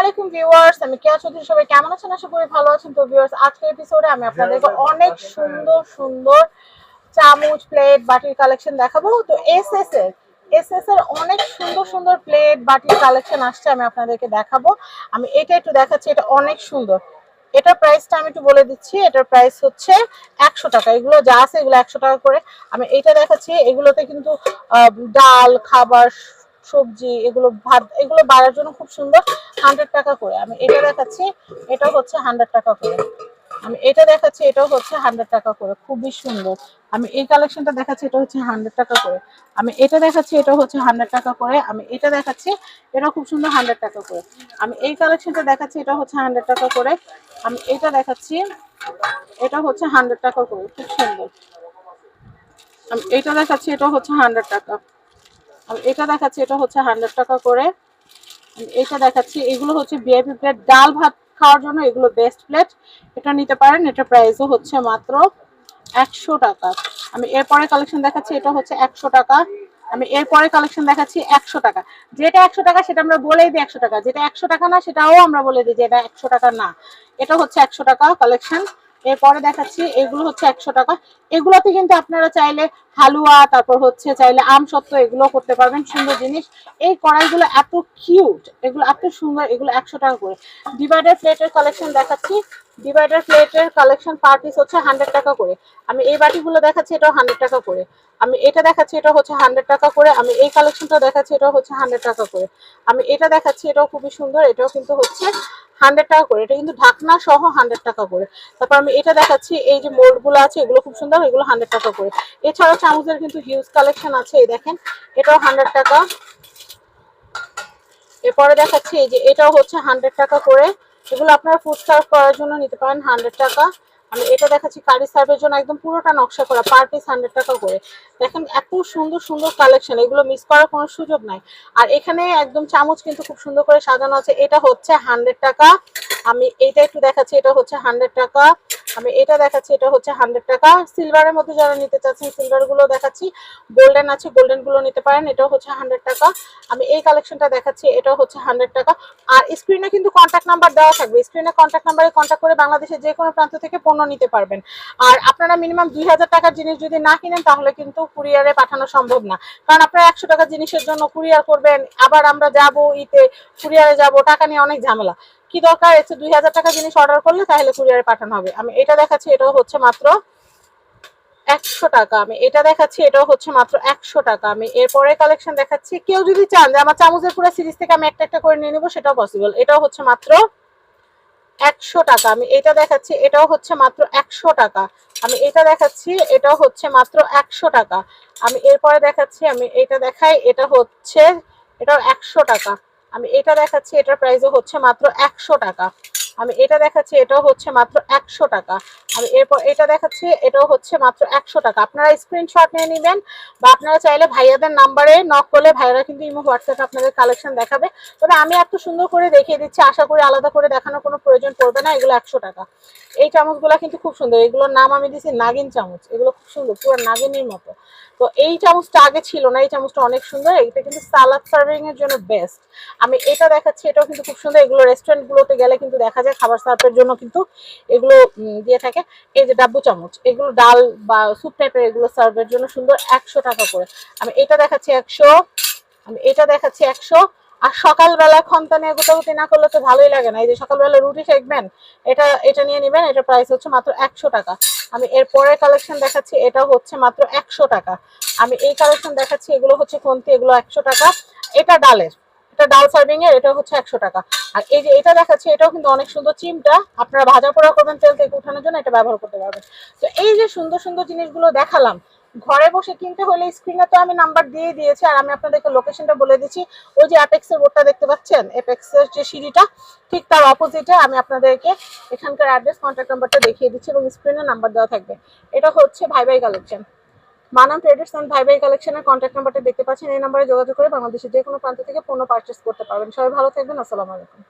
আলাইকুম ভিউয়ার্স আমি কেয়া চৌধুরী সবাই কেমন আছেন? আশা করি ভালো আছেন। তো ভিউয়ার্স আজকের এপিসোডে আমি আপনাদেরকে অনেক সুন্দর সুন্দর চামচ প্লেট বাটির কালেকশন দেখাবো। তো এস এস এর এস এস এর অনেক সুন্দর সুন্দর প্লেট বাটির কালেকশন আসছে আমি আপনাদেরকে দেখাবো। আমি এটা একটু দেখাচ্ছি এটা অনেক সুন্দর। এটার প্রাইসটা আমি একটু বলে দিচ্ছি এটার প্রাইস হচ্ছে একশো টাকা। এগুলো যা আছে এগুলো একশো টাকা করে। আমি এটা দেখাচ্ছি এগুলোতে কিন্তু আহ, ডাল খাবার সবজি, এগুলো ভাত, এগুলো বাড়ার জন্য খুব সুন্দর। হান্ড্রেড টাকা করে। আমি এটা দেখাচ্ছি এটা হচ্ছে হান্ড্রেড টাকা করে। আমি এটা দেখাচ্ছি, এটাও হচ্ছে হান্ড্রেড টাকা করে। খুবই সুন্দর। আমি এই কালেকশনটা দেখাচ্ছি, এটা হচ্ছে হান্ড্রেড টাকা করে। আমি এটা দেখাচ্ছি এটা হচ্ছে হান্ড্রেড টাকা করে। আমি এটা দেখাচ্ছি এটা খুব সুন্দর হান্ড্রেড টাকা করে। আমি এই কালেকশনটা দেখাচ্ছি এটা হচ্ছে হান্ড্রেড টাকা করে। আমি এটা দেখাচ্ছি এটা হচ্ছে হান্ড্রেড টাকা করে। খুব সুন্দর। আমি এটা দেখাচ্ছি এটা হচ্ছে হান্ড্রেড টাকা। আমি এটা দেখাচ্ছি, এটা হচ্ছে হান্ড্রেড টাকা করে। এটা দেখাচ্ছি, এগুলো হচ্ছে ভিআইপি প্লেট ডাল ভাত খাওয়ার জন্য এগুলো বেস্ট প্লেট এটা নিতে পারেন, এটা প্রাইসও হচ্ছে মাত্র একশো টাকা। আমি এরপরে কালেকশন দেখাচ্ছি, এটা হচ্ছে একশো টাকা। আমি এরপরে কালেকশন দেখাচ্ছি একশো টাকা। যেটা একশো টাকা, সেটা আমরা বলেই দিই একশো টাকা। যেটা একশো টাকা না, সেটাও আমরা বলে দিই যে এটা একশো টাকা না। এটা হচ্ছে একশো টাকা কালেকশন এরপরে দেখাচ্ছি, এগুলো হচ্ছে একশো টাকা। এগুলোতে কিন্তু আপনারা চাইলে হালুয়া, তারপর হচ্ছে চাইলে আম সত্ত্ব এগুলো করতে পারবেন, সুন্দর জিনিস। এই কড়াইগুলো এত কিউট এগুলো এত সুন্দর, এগুলো একশো টাকা করে। ডিভাইডার প্লেটের কালেকশন দেখাচ্ছি। ডিভাইডার প্লেটের কালেকশন পার পিস হচ্ছে হান্ড্রেড টাকা করে। আমি এই বাটিগুলো দেখাচ্ছি, এটাও হান্ড্রেড টাকা করে। আমি এটা দেখাচ্ছি এটা হচ্ছে হান্ড্রেড টাকা করে। আমি এই কালেকশনটা দেখাচ্ছি এটা হচ্ছে হান্ড্রেড টাকা করে। আমি এটা দেখাচ্ছি, এটাও খুবই সুন্দর, এটাও কিন্তু হচ্ছে হান্ড্রেড টাকা করে। এটা কিন্তু ঢাকনা সহ হান্ড্রেড টাকা করে। তারপর আমি এটা দেখাচ্ছি, এই যে মোল্ডগুলো আছে, এগুলো খুব সুন্দর, এগুলো হান্ড্রেড টাকা করে। এছাড়াও চামচের কিন্তু হিউজ কালেকশন আছে, এই দেখেন, এটাও হান্ড্রেড টাকা। এরপরে দেখাচ্ছি, এই যে এটাও হচ্ছে হান্ড্রেড টাকা করে। এগুলো আপনারা ফুড সার্ভ করার জন্য নিতে পারেন হান্ড্রেড টাকা। আমি এটা দেখাচ্ছি কারি সার্ভের জন্য একদম পুরোটা নকশা করা পার পিস হান্ড্রেড টাকা করে। দেখেন এত সুন্দর সুন্দর কালেকশন এগুলো মিস করার কোনো সুযোগ নাই। আর এখানে একদম চামচ কিন্তু খুব সুন্দর করে সাজানো আছে। এটা হচ্ছে হান্ড্রেড টাকা। আমি এইটা একটু দেখাচ্ছি, এটা হচ্ছে হান্ড্রেড টাকা। আমি এটা দেখাচ্ছি, এটা হচ্ছে হান্ড্রেড টাকা। সিলভারের মধ্যে যারা নিতে চাচ্ছেন সিলভারগুলো দেখাচ্ছি। গোল্ডেন আছে গোল্ডেনগুলো নিতে পারেন, এটাও হচ্ছে হান্ড্রেড টাকা। আমি এই কালেকশনটা দেখাচ্ছি, এটাও হচ্ছে হান্ড্রেড টাকা। আর স্ক্রিনে কিন্তু কন্ট্যাক্ট নাম্বার দেওয়া থাকবে। স্ক্রিনে কন্ট্যাক্ট নাম্বারে কন্ট্যাক্ট করে বাংলাদেশের যে কোনো প্রান্ত থেকে পণ্য নিতে পারবেন। আর আপনারা মিনিমাম দুই হাজার টাকার জিনিস যদি না কিনেন, তাহলে কিন্তু কুরিয়ারে পাঠানো সম্ভব না। কারণ আপনারা একশো টাকার জিনিসের জন্য কুরিয়ার করবেন, আবার আমরা যাব ইতে কুরিয়ারে যাব, টাকা নিয়ে অনেক ঝামেলা। কি দরকার? এসে দুই হাজার টাকা জিনিস অর্ডার করলে তাহলে কুরিয়ারে পাঠানো হবে। আমি এটা দেখাচ্ছি, এটাও হচ্ছে মাত্র একশো টাকা। আমি এটা দেখাচ্ছি, এটাও হচ্ছে মাত্র একশো টাকা। আমি এরপরে কালেকশন দেখাচ্ছি। কেউ যদি চান যে আমার চামচের পুরো সিরিজ থেকে আমি একটা একটা করে নিয়ে নেব, সেটাও পসিবল এটাও হচ্ছে মাত্র একশো টাকা। আমি এটা দেখাচ্ছি, এটাও হচ্ছে মাত্র একশো টাকা। আমি এটা দেখাচ্ছি, এটাও হচ্ছে মাত্র একশো টাকা। আমি এরপরে দেখাচ্ছি, আমি এটা দেখাই, এটা হচ্ছে, এটাও একশো টাকা। আমি এটা দেখাচ্ছি এটার প্রাইসও হচ্ছে মাত্র একশো টাকা। আমি এটা দেখাচ্ছি, এটাও হচ্ছে মাত্র একশো টাকা। আমি এরপর এটা দেখাচ্ছি, এটাও হচ্ছে মাত্র একশো টাকা। আপনারা স্ক্রিনশট নিয়ে নেবেন বা আপনারা চাইলে ভাইয়াদের নাম্বারে নক করলে ভাইয়ারা কিন্তু ইমো হোয়াটসঅ্যাপে আপনাদের কালেকশন দেখাবে। তবে আমি এত সুন্দর করে দেখিয়ে দিচ্ছি, আশা করি আলাদা করে দেখানোর কোনো প্রয়োজন পড়বে না, এগুলো একশো টাকা। এই চামচগুলো কিন্তু খুব সুন্দর, এগুলোর নাম আমি দিয়েছি নাগিন চামচ, এগুলো খুব সুন্দর, পুরো নাগিনের মতো। তো এই চামচটা আগে ছিল না, এই চামচটা অনেক সুন্দর, এটা কিন্তু সালাদ সার্ভিং এর জন্য বেস্ট আমি এটা দেখাচ্ছি, এটাও কিন্তু খুব সুন্দর, এগুলো রেস্টুরেন্ট গুলোতে গেলে কিন্তু দেখা যায় খাবার সার্ভের জন্য কিন্তু এগুলো দিয়ে থাকে। এই যে ডাব্বু চামচ, এগুলো ডাল বা স্যুপ টাইপের এগুলো সার্ভের জন্য সুন্দর একশো টাকা করে। আমি এটা দেখাচ্ছি একশো, আমি এটা দেখাচ্ছি একশো। আর সকালবেলা খন্তা নিয়ে গোটাগুটি না করলে তো ভালোই লাগে না। এই যে সকালবেলা রুটি শেখবেন এটা এটা নিয়ে নেবেন এটা প্রাইস হচ্ছে মাত্র একশো টাকা। আমি এর পরের কালেকশন দেখাচ্ছি এটা হচ্ছে মাত্র একশো টাকা। আমি এই কালেকশন দেখাচ্ছি, এগুলো হচ্ছে খন্তি, এগুলো একশো টাকা। এটা ডালের এটা ডাল সার্ভিং এর, এটা হচ্ছে একশো টাকা। আর এই যে এটা দেখাচ্ছে, এটাও কিন্তু অনেক সুন্দর চিমটা। আপনারা ভাজা পোড়া করবেন তেল থেকে উঠানোর জন্য, এটা ব্যবহার করতে পারবেন। তো এই যে সুন্দর সুন্দর জিনিসগুলো দেখালাম, ঘরে বসে কিনতে হলে স্ক্রিনে তো আমি নাম্বার দিয়ে দিয়েছি, আর আমি আপনাদেরকে লোকেশনটা বলে দিচ্ছি। ওই যে অ্যাপেক্সের বোর্ডটা দেখতে পাচ্ছেন? অ্যাপেক্সের যে সিঁড়িটা, ঠিক তার অপোজিটে আমি আপনাদেরকে এখানকার অ্যাড্রেস কন্ট্যাক্ট নাম্বারটা দেখিয়ে দিচ্ছি এবং স্ক্রিনে নাম্বার দেওয়া থাকবে। এটা হচ্ছে ভাই ভাই কালেকশন মানাম ট্রেডার্স অ্যান্ড ভাই ভাই কালেকশনের কন্ট্যাক্ট নাম্বারটা দেখতে পাচ্ছেন। এই নাম্বারে যোগাযোগ করে বাংলাদেশের যে কোনো প্রান্ত থেকে পণ্য পার্চেস করতে পারবেন। সবাই ভালো থাকবেন। আসসালামু আলাইকুম।